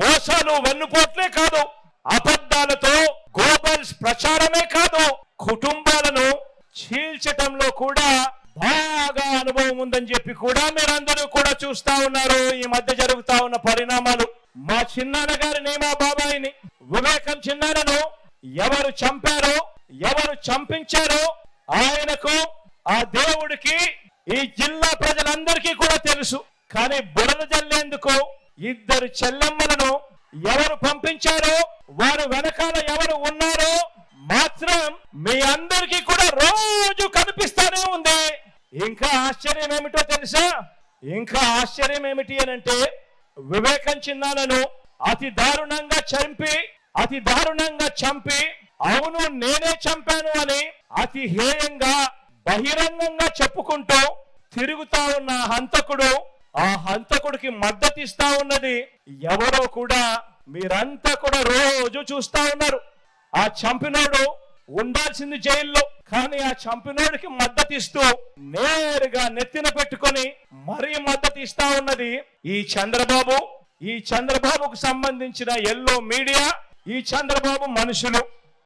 మోసాలు వెన్నుపోట్లే కాదు అబద్ధాలతో గోబల్స్ ప్రచారమే కాదు కుటుంబాలను చీల్చటంలో కూడా బాగా అనుభవం ఉందని చెప్పి కూడా మీరందరూ కూడా చూస్తా ఉన్నారు. ఈ మధ్య జరుగుతా ఉన్న పరిణామాలు. మా చిన్నాన్న గారిని మా బాబాయిని వివేకం చిన్నారను ఎవరు చంపారో ఎవరు చంపించారో ఆయనకు ఆ దేవుడికి ఈ జిల్లా ప్రజలందరికీ కూడా తెలుసు. కానీ బురద జల్లేందుకు ఇద్దరు చెల్లెమ్మలను ఎవరు పంపించారో? వారు వెనకాల ఎవరు ఉన్నారో? మాత్రం మీ అందరికీ కూడా రోజు కనిపిస్తానే ఉంది. ఇంకా ఆశ్చర్యం ఏమిటో తెలుసా? ఇంకా ఆశ్చర్యం ఏమిటి అని అంటే వివేకం చిన్నాలను అతి దారుణంగా చంపి అతి దారుణంగా చంపి అవును నేనే చంపాను అని అతి హేయంగా బహిరంగంగా చెప్పుకుంటూ తిరుగుతా ఉన్న హంతకుడు ఆ హంతకుడికి మద్దతిస్తా ఉన్నది ఎవరో కూడా మీరంతా కూడా రోజు చూస్తా ఉన్నారు. ఆ చంపినోడు ఉండాల్సింది జైల్లో కానీ ఆ చంపినోడికి మద్దతిస్తూ నేరుగా నెత్తిన పెట్టుకొని మరీ మద్దతు ఇస్తా ఉన్నది ఈ చంద్రబాబు. ఈ చంద్రబాబుకు సంబంధించిన ఎల్లో మీడియా ఈ చంద్రబాబు మనుషులు.